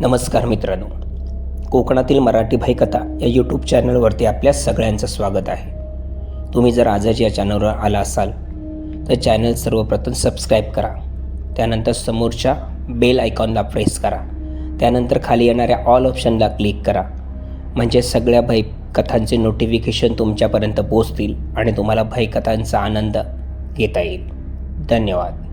नमस्कार मित्रांनो. कोकणातील मराठी भाईकथा या यूट्यूब चॅनलवरती आपल्या सगळ्यांचं स्वागत आहे. तुम्ही जर आजच या चॅनलवर आला असाल तर चॅनल सर्वप्रथम सबस्क्राईब करा. त्यानंतर समोरच्या बेल आयकॉनला प्रेस करा. त्यानंतर खाली येणाऱ्या ऑल ऑप्शनला क्लिक करा. म्हणजे सगळ्या भाई कथांचे नोटिफिकेशन तुमच्यापर्यंत पोचतील आणि तुम्हाला भाईकथांचा आनंद घेता येईल. धन्यवाद.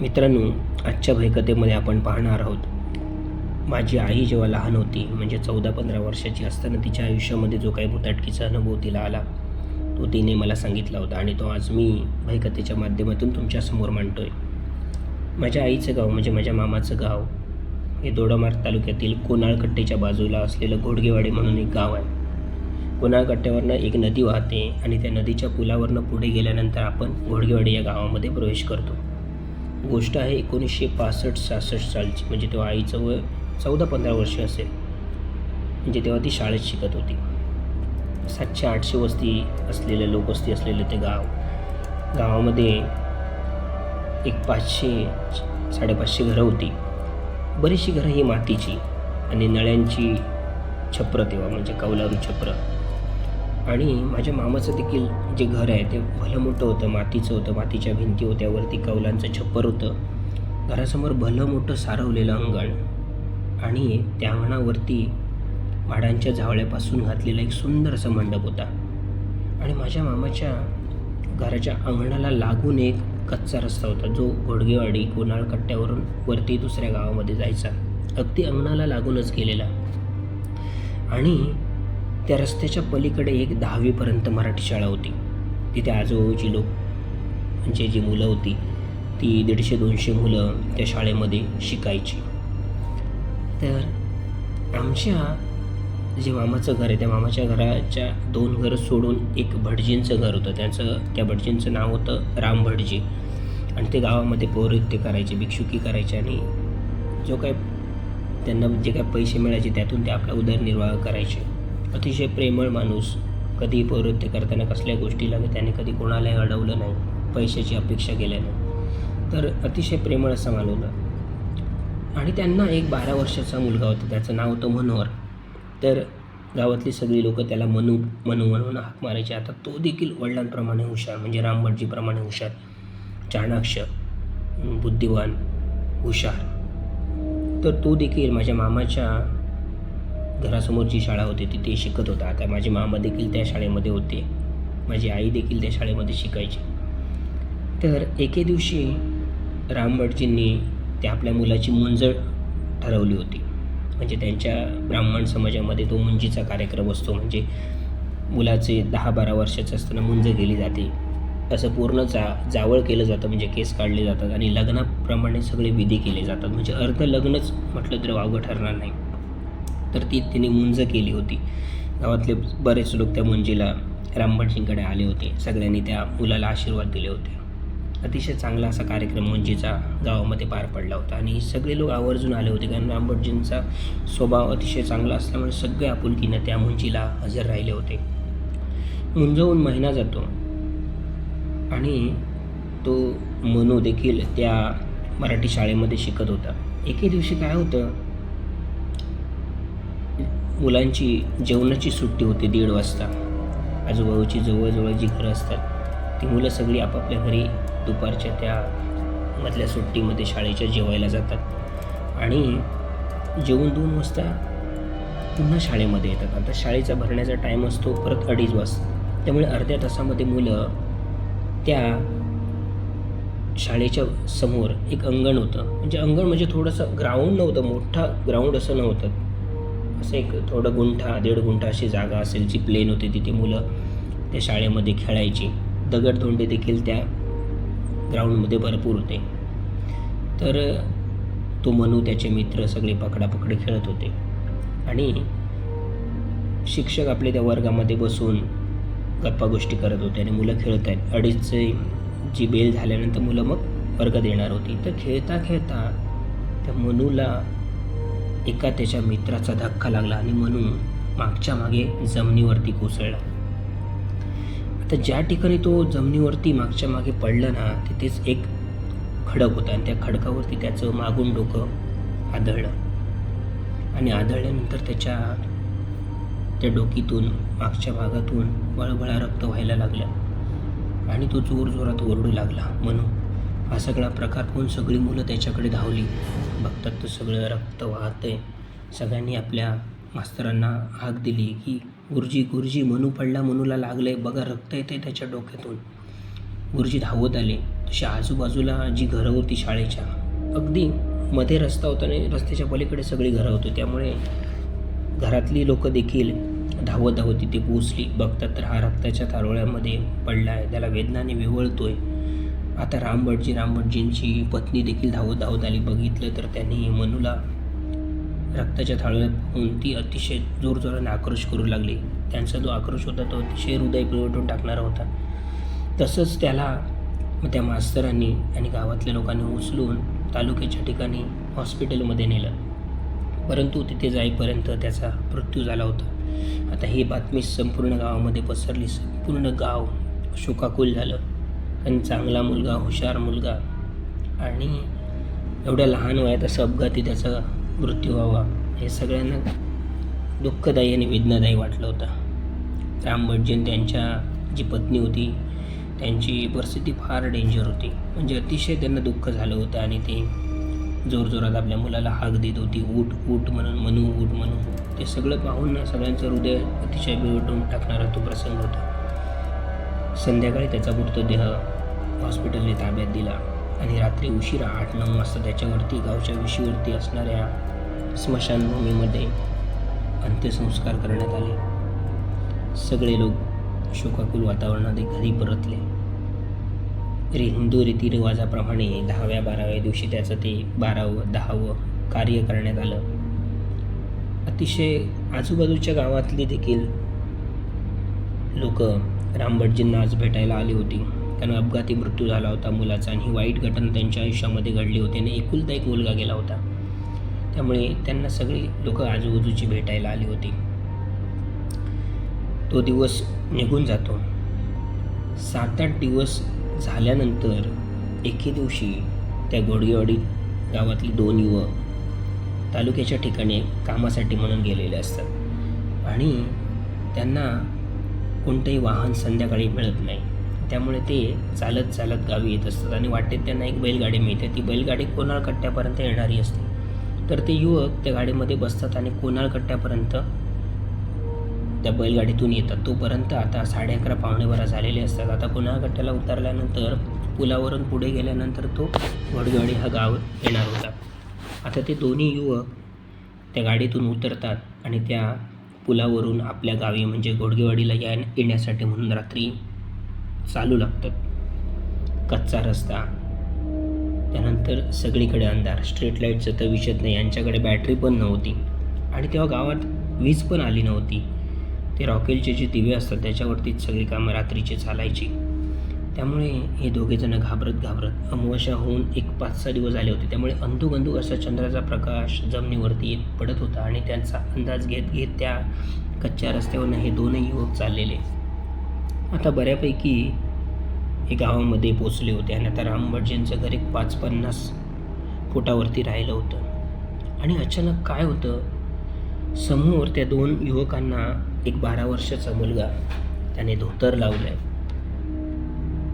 मित्रांनो आजच्या भयकथेमध्ये आपण पाहणार आहोत माझी आई जेव्हा लहान होती म्हणजे चौदा पंधरा वर्षाची असताना तिच्या आयुष्यामध्ये जो काही भुताटकीचा अनुभव तिला आला तो तिने मला सांगितला होता आणि तो आज मी भयकथेच्या माध्यमातून तुमच्यासमोर मांडतोय. माझ्या आईचं गाव म्हणजे माझ्या मामाचं गाव हे दोडामार्ग तालुक्यातील कोणाळकट्टेच्या बाजूला असलेलं घोडगेवाडी म्हणून एक गाव आहे. कोणाळकट्ट्यावरनं एक नदी वाहते आणि त्या नदीच्या पुलावरनं पुढे गेल्यानंतर आपण घोडगेवाडी या गावामध्ये प्रवेश करतो. गोष्ट आहे एकोणीसशे पासष्ट सहासष्ट सालची. म्हणजे तेव्हा आईचं वय चौदा पंधरा वर्ष असेल. म्हणजे तेव्हा ती शाळेत शिकत होती. सातशे आठशे वस्ती असलेलं लोकवस्ती असलेलं ते गाव. गावामध्ये एक पाचशे साडेपाचशे घरं होती. बरीचशी घरं ही मातीची आणि नळ्यांची छपरं तेव्हा म्हणजे कौलारू छपरं आणि माझ्या मामाचं देखील जे घर आहे ते भलं मोठं होतं मातीचं होतं मातीच्या भिंती होत्या वरती कौलांचं छप्पर होतं. घरासमोर भलं मोठं सारवलेलं अंगण आणि त्या अंगणावरती माडांच्या झावळ्यापासून घातलेला एक सुंदर असा मंडप होता. आणि माझ्या मामाच्या घराच्या अंगणाला लागून एक कच्चा रस्ता होता जो घोडगेवाडी कोणाळ कट्ट्यावरून वरती दुसऱ्या गावामध्ये जायचा. अगदी अंगणाला लागूनच गेलेला. आणि त्या रस्त्याच्या पलीकडे एक दहावीपर्यंत मराठी शाळा होती. तिथे आजोबाची लोक म्हणजे जी मुलं होती ती दीडशे दोनशे मुलं त्या शाळेमध्ये शिकायची. तर आमच्या जे मामाचं घर आहे त्या मामाच्या घराच्या दोन घरं सोडून एक भटजींचं घर होतं. त्यांचं त्या भटजींचं नाव होतं राम भटजी. आणि ते गावामध्ये पौरोहित्य करायचे भिक्षुकी करायचे आणि जो काय त्यांना जे काय पैसे मिळायचे त्यातून ते आपला उदरनिर्वाह करायचे. अतिशय प्रेमळ माणूस. कधी प्रवृत्त करताना कसल्या गोष्टीला त्याने कधी कोणालाही अडवलं नाही पैशाची अपेक्षा केल्या नाही. तर अतिशय प्रेमळ असा मानवलं आणि त्यांना एक बारा वर्षाचा मुलगा होता त्याचं नाव होतं मनोहर. तर गावातली सगळी लोकं त्याला मनू मनू म्हणून हाक मारायचे. आता तो देखील वडिलांप्रमाणे हुशार म्हणजे रामभटजीप्रमाणे हुशार. चाणाक्ष बुद्धिवान हुशार. तर तो देखील माझ्या मामाच्या घरासमोर जी शाळा होती तिथे शिकत होता. आता माझे मामा देखील त्या शाळेमध्ये होते. माझी आई देखील त्या शाळेमध्ये शिकायची. तर एके दिवशी रामभटजींनी त्या आपल्या मुलाची मुंजळ ठरवली होती. म्हणजे त्यांच्या ब्राह्मण समाजामध्ये तो मुंजीचा कार्यक्रम असतो. म्हणजे मुलाचे दहा बारा वर्षाचं असताना मुंज केली जाते. असं पूर्ण जा जावळ केलं जातं. म्हणजे केस काढले जातात आणि लग्नाप्रमाणे सगळे विधी केले जातात. म्हणजे अर्ध लग्नच म्हटलं तर वावगं ठरणार नाही. तर ती तिने मुंज केली होती. गावातले बरेच लोक त्या मुंजीला रामभटजींकडे आले होते. सगळ्यांनी त्या मुलाला आशीर्वाद दिले होते. अतिशय चांगला असा कार्यक्रम मुंजीचा गावामध्ये पार पडला होता. आणि सगळे लोक आवर्जून आले होते कारण रामभटजींचा स्वभाव अतिशय चांगला असल्यामुळे सगळे आपुलकीनं त्या मुंजीला हजर राहिले होते. मुंजवून महिना जातो. आणि तो मनू देखील त्या मराठी शाळेमध्ये शिकत होता. एके दिवशी काय होतं? मुलांची जेवणाची सुट्टी होती दीड वाजता. आजूबाजूची जवळजवळ जी घरं असतात ती मुलं सगळी आपापल्या घरी दुपारच्या त्या मधल्या सुट्टीमध्ये शाळेच्या जेवायला जातात. आणि जेवून दोन वाजता पुन्हा शाळेमध्ये येतात. आता शाळेचा भरण्याचा टाईम असतो परत अडीच वाजता त्यामुळे अर्ध्या तासामध्ये मुलं त्या शाळेच्या समोर एक अंगण होतं. म्हणजे अंगण म्हणजे थोडंसं ग्राउंड नव्हतं मोठा ग्राउंड असं नव्हतं. असं एक थोडं गुंठा दीड गुंठा अशी जागा असेल जी प्लेन होती तिथे मुलं त्या शाळेमध्ये खेळायची. दगडधोंडे देखील त्या ग्राउंडमध्ये भरपूर होते. तर तो मनू त्याचे मित्र सगळे पकडापकडी खेळत होते. आणि शिक्षक आपले त्या वर्गामध्ये बसून गप्पा गोष्टी करत होते आणि मुलं खेळत आहेत. अडीच जी बेल झाल्यानंतर मुलं मग वर्गात येणार होती. तर खेळता खेळता त्या मनूला एका त्याच्या मित्राचा धक्का लागला आणि म्हणून मागच्या मागे जमिनीवरती कोसळला. आता ज्या ठिकाणी तो जमिनीवरती मागच्या मागे पडला ना तिथेच एक खडक होता आणि त्या खडकावरती त्याचं मागून डोकं आदळलं. आणि आदळल्यानंतर त्याच्या त्या डोकीतून मागच्या भागातून बळबळा रक्त व्हायला लागलं. आणि तो जोर जोरात ओरडू लागला म्हणून हा सगळा प्रकार पाहून सगळी मुलं त्याच्याकडे धावली? बघतात तर सगळं रक्त वाहते. सगळ्यांनी आपल्या मास्तरांना हाक दिली की गुरुजी गुरुजी मनू पडला मनूला लागलंय बघा रक्त येते त्याच्या डोक्यातून. गुरुजी धावत आले. तशी आजूबाजूला जी घरं होती शाळेच्या अगदी मध्ये रस्ता होता आणि रस्त्याच्या पलीकडे सगळी घरं होती. त्यामुळे घरातली लोक देखील धावत धावत तिथे पोचली बघतात तर हा रक्ताच्या तारोळ्यामध्ये पडला आहे त्याला वेदनाने विवळतोय. आता रामभटजी रामभटजींची पत्नी देखील धावत धावत आली. बघितलं तर त्यांनी मनूला रक्ताच्या थाळ्यात पाहून ती अतिशय जोरजोराने आक्रोश करू लागली. त्यांचा जो आक्रोश होता तो अतिशय हृदय पिळवटून टाकणारा होता. तसंच त्याला मग त्या मास्तरांनी आणि गावातल्या लोकांनी उचलून तालुक्याच्या ठिकाणी हॉस्पिटलमध्ये नेलं. परंतु तिथे जाईपर्यंत त्याचा मृत्यू झाला होता. आता ही बातमी संपूर्ण गावामध्ये पसरली. संपूर्ण गाव शोकाकुल झालं. आणि चांगला मुलगा हुशार मुलगा आणि एवढ्या लहान वयात असं अपघाती त्याचा मृत्यू व्हावा हे सगळ्यांना दुःखदायी आणि वेदनादायी वाटलं होतं. राम भटजीन त्यांच्या जी पत्नी होती त्यांची परिस्थिती फार डेंजर होती. म्हणजे अतिशय त्यांना दुःख झालं होतं आणि ते जोरजोरात आपल्या मुलाला हाक देत होती ऊट ऊट म्हणून म्हणू ऊट म्हणून. ते सगळं पाहून ना सगळ्यांचं हृदय अतिशय बिघडून टाकणारा तो प्रसंग होता. संध्याकाळी त्याचा मृतदेह हॉस्पिटलने ताब्यात दिला आणि रात्री उशिरा आठ नऊ वाजता त्याच्यावरती गावच्या विशीवरती असणाऱ्या स्मशानभूमीमध्ये अंत्यसंस्कार करण्यात आले. सगळे लोक शोकाकुल वातावरणात घरी परतले. रे हिंदू रीतिरिवाजाप्रमाणे दहाव्या बाराव्या दिवशी त्याचं ते बारावं दहावं कार्य करण्यात आलं. अतिशय आजूबाजूच्या गावातली देखील लोक रामभटजींना आज भेटायला आली होती. त्यांना अपघाती मृत्यू झाला होता मुलाचा आणि ही वाईट घटना त्यांच्या आयुष्यामध्ये घडली होती आणि एकुलता एक मुलगा गेला होता. त्यामुळे त्यांना सगळी लोक आजूबाजूची भेटायला आली होती. तो दिवस निघून जातो. सात आठ दिवस झाल्यानंतर एके दिवशी त्या गोडगेवाडी गावातली दोन युवक तालुक्याच्या ठिकाणी कामासाठी म्हणून गेलेले असतात. आणि त्यांना कोणतंही वाहन संध्याकाळी मिळत नाही. त्यामुळे ते चालत चालत गावी येत असतात आणि वाटेत त्यांना एक बैलगाडी मिळते. ती बैलगाडी कोणाळ कट्ट्यापर्यंत येणारी असते. तर ते युवक त्या गाडीमध्ये बसतात आणि कोणाळ कट्ट्यापर्यंत त्या बैलगाडीतून येतात. तोपर्यंत आता साडे अकरा पावणे बारा झालेले असतात. आता कोणाळ कट्ट्याला उतरल्यानंतर पुलावरून पुढे गेल्यानंतर तो घोडगाडी हा गाव येणार होता. आता ते दोन्ही युवक त्या गाडीतून उतरतात आणि त्या पुलावरून आपल्या गावी म्हणजे घोडगेवाडीला या येण्यासाठी म्हणून रात्री चालू लागतात. कच्चा रस्ता. त्यानंतर सगळीकडे अंधार. स्ट्रीट लाईटचं तर विषय नाही. यांच्याकडे बॅटरी पण नव्हती. आणि तेव्हा गावात वीज पण आली नव्हती. ते रॉकेलचे जे दिवे असतात त्याच्यावरतीच सगळी कामं रात्रीची चालायची. त्यामुळे हे दोघेजणं घाबरत घाबरत अमावस्या होऊन एक पाच सहा दिवस झाले होते. त्यामुळे अंधुक अंधुक असा चंद्राचा प्रकाश जमिनीवरती येत पडत होता आणि त्यांचा अंदाज घेत घेत त्या कच्च्या रस्त्यावरनं हे दोनही युवक चाललेले. आता बऱ्यापैकी हे गावामध्ये पोचले होते. आणि आता रामभटजींचं घर एक पाच पन्नास फुटावरती राहिलं होतं. आणि अचानक काय होतं? समोर त्या दोन युवकांना एक बारा वर्षाचा मुलगा त्याने धोतर लावलं आहे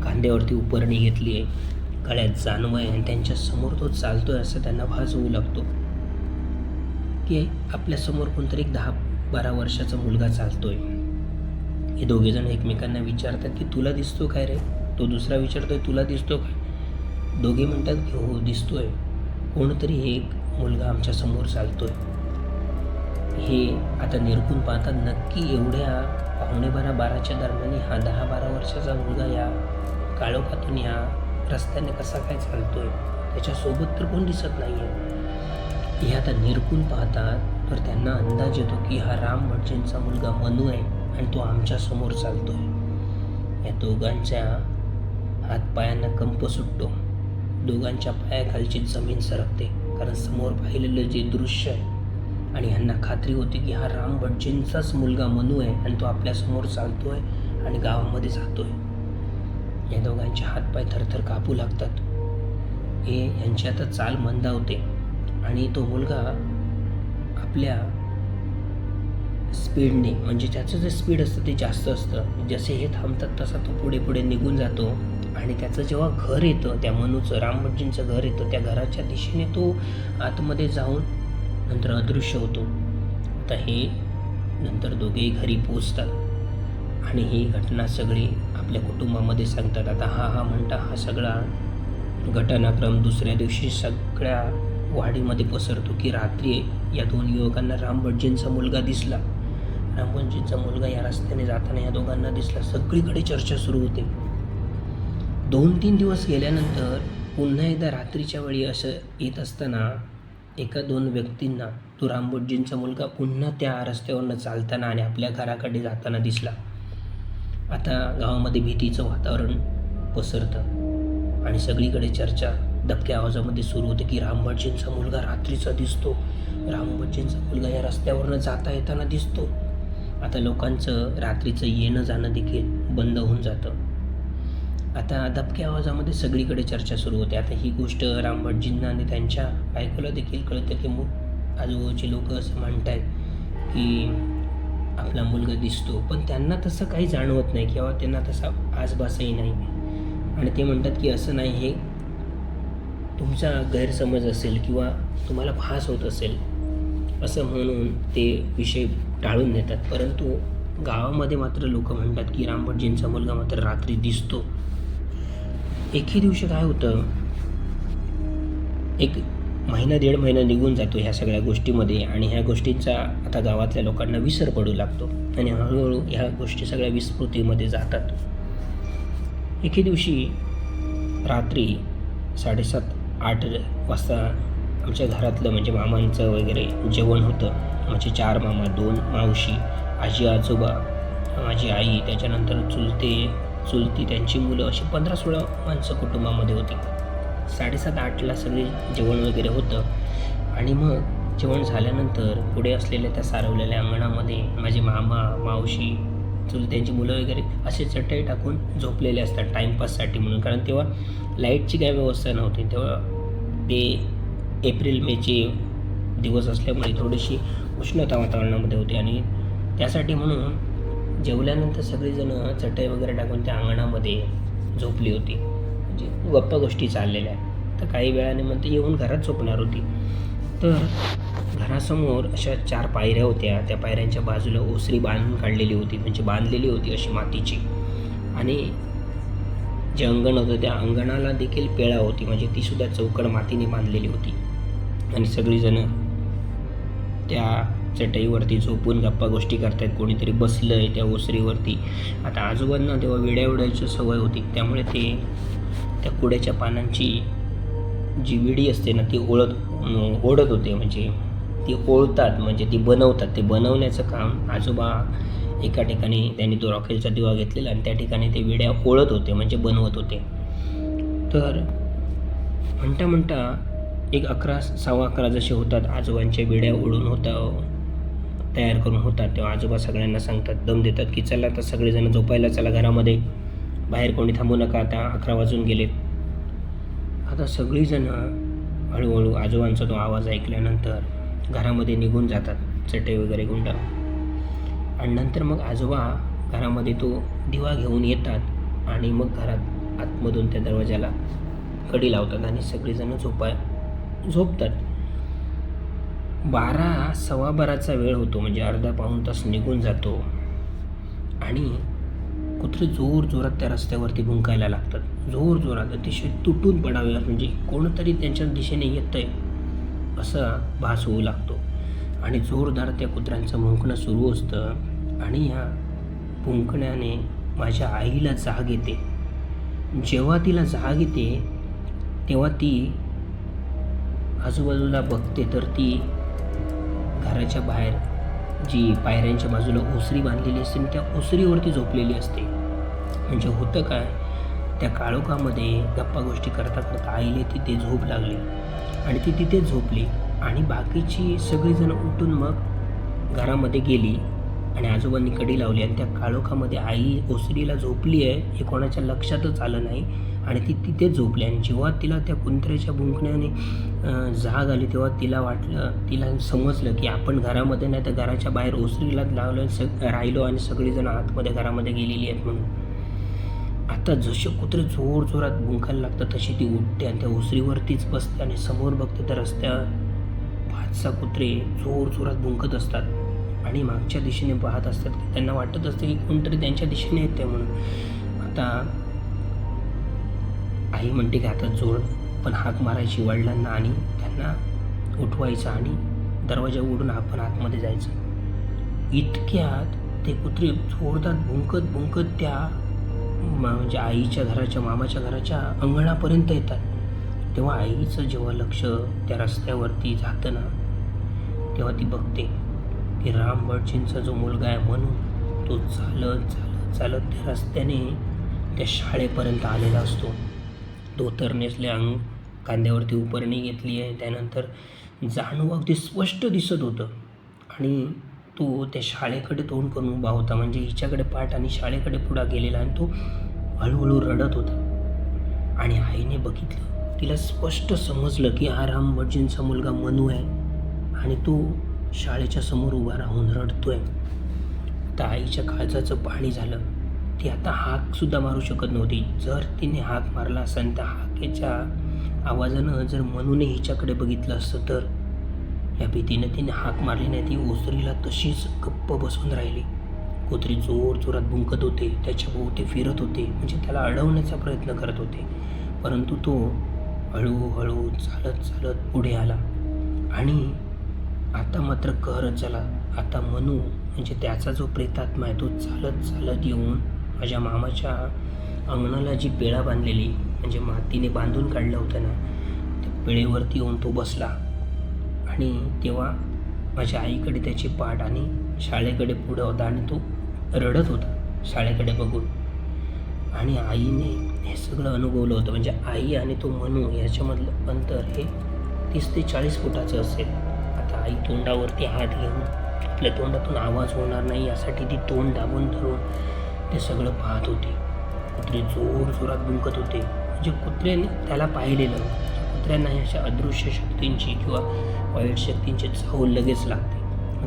कांद्यावरती उपरणी घेतली आहे. गळ्यात जानवं आहे. आणि त्यांच्यासमोर तो चालतोय असं त्यांना भास होऊ लागतो. की आपल्यासमोर कोणतरी एक दहा बारा वर्षाचा मुलगा चालतोय. हे दोघेजण एकमेकांना विचारतात की तुला दिसतो काय रे? तो दुसरा विचारतोय तुला दिसतो काय? दोघे म्हणतात की हो दिसतोय. कोणतरी एक मुलगा आमच्यासमोर चालतोय. हे आता निरखून पाहतात नक्की एवढ्या पावणे बारा बाराच्या दरम्यान हा दहा बारा वर्षाचा मुलगा या काळोखातून या रस्त्याने कसा काय चालतोय? त्याच्यासोबत तर कोण दिसत नाही आहे हे आता निरखून पाहतात तर त्यांना अंदाज येतो की हा राम भटजींचा मुलगा मनू आहे. आणि तो आमच्यासमोर चालतो आहे या दोघांच्या हातपायांना कंप सुटतो. दोघांच्या पायाखालची जमीन सरकते. कारण समोर पाहिलेलं जे दृश्य आहे आणि ह्यांना खात्री होती की हा राम भटजींचाच मुलगा मनू आहे आणि तो आपल्यासमोर चालतो आहे आणि गावामध्ये जातो आहे या दोघांचे हातपाय थरथर कापू लागतात. हे यांची आता चाल मंदावते आणि तो मुलगा आपल्या स्पीडने म्हणजे त्याचं जे स्पीड असतं ते जास्त असतं. जसे हे थांबतात तसा तो पुढे पुढे निघून जातो. आणि त्याचं जेव्हा घर येतं त्या मनूचं रामभटजींचं घर येतं त्या घराच्या दिशेने तो आतमध्ये जाऊन नंतर अदृश्य होतो. आता हे नंतर दोघेही घरी पोचतात आणि ही घटना सगळी आपल्या कुटुंबामध्ये सांगतात. आता हा हा म्हणता हा सगळा घटनाक्रम दुसऱ्या दिवशी सगळ्या वाडीमध्ये पसरतो की रात्री या दोन युवकांना रामभटजींचा मुलगा दिसला. रामभटजींचा मुलगा या रस्त्याने जाताना या दोघांना दिसला. सगळीकडे चर्चा सुरू होते. दोन तीन दिवस गेल्यानंतर पुन्हा एकदा रात्रीच्या वेळी असं येत असताना एका दोन व्यक्तींना तो रामभटजींचा मुलगा पुन्हा त्या रस्त्यावरनं चालताना आणि आपल्या घराकडे जाताना दिसला. आता गावामध्ये भीतीचं वातावरण पसरतं आणि सगळीकडे चर्चा दबक्या आवाजामध्ये सुरू होते की रामभटजींचा मुलगा रात्रीचा दिसतो. रामभटजींचा मुलगा या रस्त्यावरनं जाता येताना दिसतो. आता लोकांचं रात्रीचं येणं जाणं देखील बंद होऊन जातं. आता दबक्या आवाजामध्ये सगळीकडे चर्चा सुरू होते. आता ही गोष्ट रामभटजींना आणि त्यांच्या बायकोला देखील कळतं की मु आजूबाजूचे लोक असं म्हणत आहेत की आपला मुलगा दिसतो. पण त्यांना तसं काही जाणवत नाही किंवा त्यांना तसा आसभासही नाही. आणि ते म्हणतात की असं नाही हे तुमचा गैरसमज असेल किंवा तुम्हाला भास होत असेल असं म्हणून ते विषय टाळून देतात. परंतु गावामध्ये मात्र लोक म्हणतात की रामभटजींचा मुलगा मात्र रात्री दिसतो. एके दिवशी काय होतं? एक महिना दीड महिना निघून जातो ह्या सगळ्या गोष्टीमध्ये आणि ह्या गोष्टींचा आता गावातल्या लोकांना विसर पडू लागतो. आणि हळूहळू ह्या गोष्टी सगळ्या विस्मृतीमध्ये जातात. एके दिवशी रात्री साडेसात आठ वाजता आमच्या घरातलं म्हणजे मामांचं वगैरे जेवण होतं. आमचे चार मामा दोन मावशी आजी आजोबा माझी आई त्याच्यानंतर चुलते चुलती त्यांची मुलं अशी पंधरा सोळा माणसं कुटुंबामध्ये होती. साडेसात आठला सगळे जेवण वगैरे होतं. आणि मग जेवण झाल्यानंतर पुढे असलेल्या त्या सारवलेल्या अंगणामध्ये माझे मामा मावशी चुलत्यांची मुलं वगैरे असे चटई टाकून झोपलेले असतात टाईमपाससाठी म्हणून. कारण तेव्हा लाईटची काय व्यवस्था नव्हती. तेव्हा ते एप्रिल मेचे दिवस असल्यामुळे थोडीशी उष्णता वातावरणामध्ये होती आणि त्यासाठी म्हणून जेवल्यानंतर सगळीजणं चटई वगैरे टाकून त्या अंगणामध्ये झोपली होती. म्हणजे गप्पा गोष्टी चाललेल्या आहेत. तर काही वेळाने मग ते येऊन घरात झोपणार होती. तर घरासमोर अशा चार पायऱ्या होत्या. त्या पायऱ्यांच्या बाजूला ओसरी बांधून काढलेली होती. म्हणजे बांधलेली होती अशी मातीची. आणि जे अंगण होतं त्या अंगणाला देखील पेळा होती. म्हणजे तीसुद्धा चौकड मातीने बांधलेली होती. आणि सगळीजणं त्या चटईवरती झोपून गप्पा गोष्टी करतायत कोणीतरी बसलं आहे त्या ओसरीवरती. आता आजोबांना तेव्हा विड्या उडायची सवय होती त्यामुळे ते त्या कुड्याच्या पानांची जी विडी असते ना ती ओळत ओढत होते. म्हणजे ती ओळतात म्हणजे ती बनवतात. ते बनवण्याचं काम आजोबा एका ठिकाणी त्यांनी तो रॉकेलचा दिवा घेतलेला आणि त्या ठिकाणी ते विड्या ओळत होते म्हणजे बनवत होते. तर म्हणता म्हणता एक अकरा सव्वा अकरा जसे होतात आजोबांच्या बिड्या ओढून होता तयार करून होतात तेव्हा आजोबा सगळ्यांना सांगतात दम देतात की चला आता सगळेजण झोपायला चला घरामध्ये. बाहेर कोणी थांबू नका आता अकरा वाजून गेलेत. आता सगळीजणं हळूहळू आजोबांचा तो आवाज ऐकल्यानंतर घरामध्ये निघून जातात चटई वगैरे गुंडा आणि नंतर मग आजोबा घरामध्ये तो दिवा घेऊन येतात आणि मग घरात आतमधून त्या दरवाजाला कडी लावतात आणि सगळेजण झोपाय झोपतात. बारा सव्वा बाराचा वेळ होतो म्हणजे अर्धा पाऊण तास निघून जातो. आणि कुत्रे जोर जोरात त्या रस्त्यावरती भुंकायला लागतात. जोर जोरात अतिशय तुटून पडावे म्हणजे कोणतरी त्यांच्या दिशेने येतंय असा भास होऊ लागतो. आणि जोरदार त्या कुत्र्यांचं भुंकणं सुरू असतं. आणि ह्या भुंकण्याने माझ्या आईला जाग येते. जेव्हा तिला जाग येते तेव्हा ती आजूबाजूला बघते तर ती घराच्या बाहेर जी पायऱ्यांच्या बाजूला ओसरी बांधलेली असते त्या ओसरीवरती झोपलेली असते. म्हणजे होतं काय त्या काळोखामध्ये गप्पा गोष्टी करता करता आईले तिथे झोप लागली आणि ती तिथे झोपली आणि बाकीची सगळीजणं उठून मग घरामध्ये गेली आणि आजोबांनी कडी लावली आणि त्या काळोखामध्ये आई ओसरीला झोपली आहे हे कोणाच्या लक्षातच आलं नाही. आणि ती तिथे झोपली. आणि जेव्हा तिला त्या कुंत्र्याच्या भुंकण्याने जाग आली तेव्हा तिला वाटलं तिला समजलं की आपण घरामध्ये नाही तर घराच्या बाहेर ओसरीला लावलं सग राहिलो आणि सगळेजण आतमध्ये घरामध्ये गेलेली आहेत म्हणून. आता जसे कुत्रे जोर जोरात भुंकायला लागतात तशी ती उठते आणि त्या ओसरीवरतीच बसते आणि समोर बघते तर रस्त्या पाच सहा कुत्रे जोर जोरात भुंकत असतात आणि मागच्या दिशेने पाहत असतात की त्यांना वाटत असतं की कोणतरी त्यांच्या दिशेने येते म्हणून. आता आई म्हणते की आता जोड पण हाक मारायची वडिलांना आणि त्यांना उठवायचं आणि दरवाजा उघडून आपण आतमध्ये जायचं. इतक्यात ते कुत्रे जोरदार भुंकत भुंकत त्या म्हणजे आईच्या घराच्या मामाच्या घराच्या अंगणापर्यंत येतात. तेव्हा आईचं जेव्हा लक्ष त्या रस्त्यावरती जातं ना तेव्हा ती बघते की राम भटजींचा जो मुलगा आहे म्हणून तो चालत चालत चालत त्या रस्त्याने त्या शाळेपर्यंत आलेला असतो. धोतर नेसले अंग कांद्यावरती उपरणी घेतली आहे. त्यानंतर जाणू अगदी स्पष्ट दिसत होतं. आणि तो त्या शाळेकडे तोंड करून उभा होता. म्हणजे हिच्याकडे पाठ आणि शाळेकडे पुढा गेलेला आणि तो हळूहळू रडत होता. आणि आईने बघितलं तिला स्पष्ट समजलं की हा राम भटजींचा मुलगा मनू आहे आणि तो शाळेच्या समोर उभा राहून रडतोय. तर आईच्या काळजाचं पाणी झालं. ती आता हाकसुद्धा मारू शकत नव्हती. जर तिने हाक मारला असेल त्या हाकेच्या आवाजानं जर मनूने हिच्याकडे बघितलं असतं तर? या भीतीनं तिने हाक मारली नाही ती ओसरीला तशीच गप्प बसून राहिली. कोत्री जोर जोरात भुंकत होते त्याच्या भोवते फिरत होते म्हणजे त्याला अडवण्याचा प्रयत्न करत होते. परंतु तो हळूहळू चालत चालत पुढे आला. आणि आता मात्र कहरत झाला. आता मनू म्हणजे त्याचा जो प्रेतात्मा आहे तो चालत चालत येऊन माझ्या मामाच्या अंगणाला जी पेळा बांधलेली म्हणजे मातीने बांधून काढलं होतं ना त्या पेळेवरती येऊन तो बसला. आणि तेव्हा माझ्या आईकडे त्याची पाठ आणि शाळेकडे पुढं होता आणि तो रडत होता शाळेकडे बघून. आणि आईने हे सगळं अनुभवलं होतं. म्हणजे आई आणि तो मनू याच्यामधलं अंतर हे तीस ते चाळीस फुटाचं असेल. आता आई तोंडावरती हात घेऊन आपल्या तोंडातून आवाज होणार नाही यासाठी ती तोंड दाबून धरून ते सगळं पाहत होते. कुत्रे जोर जोरात भुंकत होते. म्हणजे कुत्र्याने त्याला पाहिलेलं कुत्र्यांना अशा अदृश्य शक्तींची किंवा वाईट शक्तींची चाहूल लगेच लागते.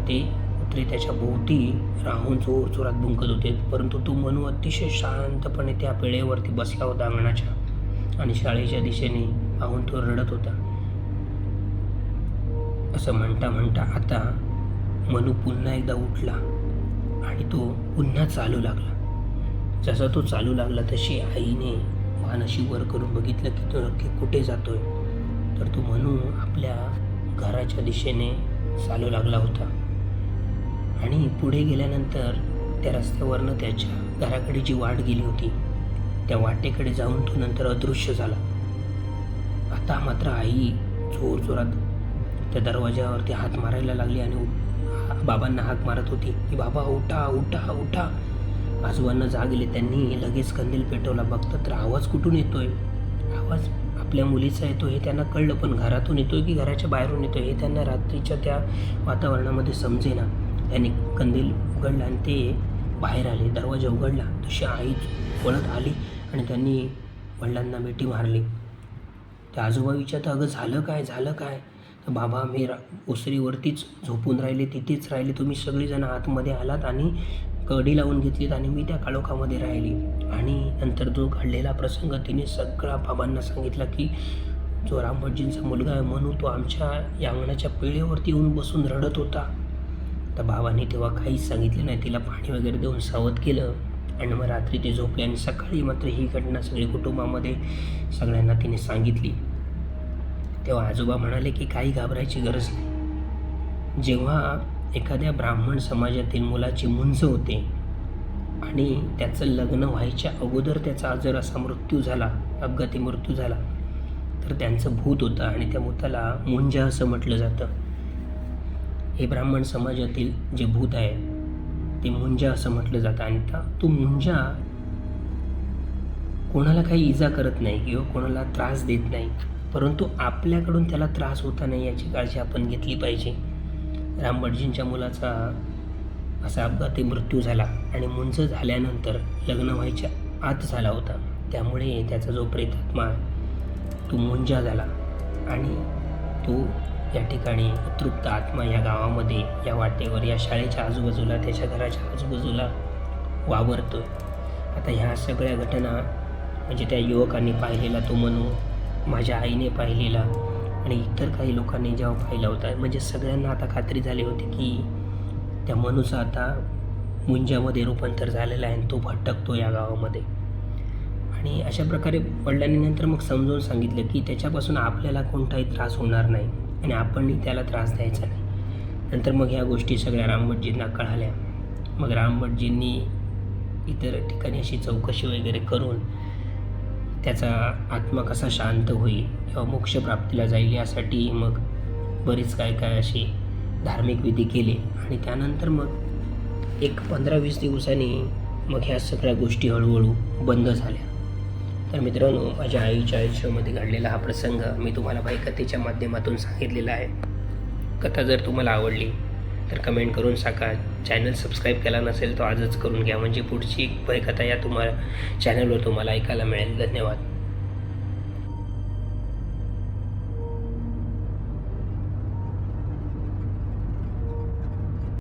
ते कुत्रे त्याच्या भोवती राहून जोर जोरात भुंकत होते. परंतु तो मनू अतिशय शांतपणे त्या पिळेवरती बसला होता अंगणाच्या आणि शाळेच्या दिशेने पाहून तो रडत होता. असं म्हणता म्हणता आता मनू पुन्हा एकदा उठला आणि तो पुन्हा चालू लागला. जसा तो चालू लागला तशी आईने मानशी वर करून बघितलं की तो नक्की कुठे जातोय. तर तो म्हणून आपल्या घराच्या दिशेने चालू लागला होता. आणि पुढे गेल्यानंतर त्या रस्त्यावरनं त्याच्या घराकडे जी वाट गेली होती त्या वाटेकडे जाऊन तो नंतर अदृश्य झाला. आता मात्र आई जोर जोरात त्या दरवाजावरती हात मारायला लागली आणि बाबांना हाक मारत होती की बाबा उठा उठा उठा. आजोबांना जाग आली त्यांनी लगेच कंदील पेटवला. बघतात तर आवाज कुठून येतोय? आवाज आपल्या मुलीचा येतो हे त्यांना कळलं पण घरातून येतोय की घराच्या बाहेरून येतोय हे त्यांना रात्रीच्या त्या वातावरणामध्ये समजेना. त्यांनी कंदील उघडला आणि ते बाहेर आले. दरवाजा उघडला. तशी आई वळत आली आणि त्यांनी वडिलांना मिठी मारली. त्या आजोबा विचारतं अगं झालं काय? झालं काय? तर बाबा मी रा ओसरीवरतीच झोपून राहिले तिथेच राहिले. तुम्ही सगळेजण आतमध्ये आलात आणि कडी लावून घेतलीत आणि मी त्या काळोखामध्ये राहिली. आणि नंतर जो घडलेला प्रसंग तिने सगळा बाबांना सांगितला की जो रामभटजींचा मुलगा आहे म्हणून तो आमच्या या अंगणाच्या पिळेवरती येऊन बसून रडत होता. तर बाबांनी तेव्हा काहीच सांगितलं नाही. तिला पाणी वगैरे देऊन सावध केलं आणि मग रात्री ते झोपले आणि सकाळी मात्र ही घटना सगळी कुटुंबामध्ये सगळ्यांना तिने सांगितली. तेव्हा आजोबा म्हणाले की काही घाबरायची गरज नाही. जेव्हा एखाद्या ब्राह्मण समाजातील मुलाची मुंज होते आणि त्याचं लग्न व्हायच्या अगोदर त्याचा जर असा मृत्यू झाला अपघाती मृत्यू झाला तर त्यांचं भूत होतं आणि त्या भूताला मुंजा असं म्हटलं जातं. हे ब्राह्मण समाजातील जे भूत आहे ते मुंजा असं म्हटलं जातं. आणि त्या तो मुंजा कोणाला काही इजा करत नाही किंवा कोणाला त्रास देत नाही परंतु आपल्याकडून त्याला त्रास होता नाही याची काळजी आपण घेतली पाहिजे. रामभटजींच्या मुलाचा असा अपघाती मृत्यू झाला आणि मुंज झाल्यानंतर लग्न व्हायच्या आत झाला होता. त्यामुळे त्याचा जो प्रेतात्मा तो मुंजा झाला आणि तो या ठिकाणी अतृप्त आत्मा या गावामध्ये या वाटेवर या शाळेच्या आजूबाजूला त्याच्या घराच्या आजूबाजूला वावरतो आता ह्या सगळ्या घटना म्हणजे त्या युवकांनी पाहिलेला तो मनू माझ्या आईने पाहिलेला आणि इतर काही लोकांनी जेव्हा पाहिला होता म्हणजे सगळ्यांना आता खात्री झाली होती की त्या मनूचं आता मुंजामध्ये रूपांतर झालेलं आहे आणि तो भटकतो या गावामध्ये. आणि अशा प्रकारे वडिलांनी नंतर मग समजून सांगितलं की त्याच्यापासून आपल्याला कोणताही त्रास होणार नाही आणि आपणही त्याला त्रास द्यायचा नाही. नंतर मग ह्या गोष्टी सगळ्या रामभटजींना कळाल्या. मग रामभटजींनी इतर ठिकाणी अशी चौकशी वगैरे करून त्याचा आत्मा कसा शांत होईल किंवा मोक्षप्राप्तीला जाईल यासाठी मग बरेच काय काय अशी धार्मिक विधी केले. आणि त्यानंतर मग एक पंधरा वीस दिवसांनी मग ह्या सगळ्या गोष्टी हळूहळू बंद झाल्या. तर मित्रांनो माझ्या आईच्या आयुष्यामध्ये घडलेला हा प्रसंग मी तुम्हाला भाईकथेच्या माध्यमातून सांगितलेला आहे. कथा जर तुम्हाला आवडली तर कमेंट करून सांगा. चॅनल सबस्क्राईब केला नसेल तर आजच करून घ्या. म्हणजे पुढची भयकथा या तुम्हाला चॅनलवर तुम्हाला ऐकायला मिळेल. धन्यवाद.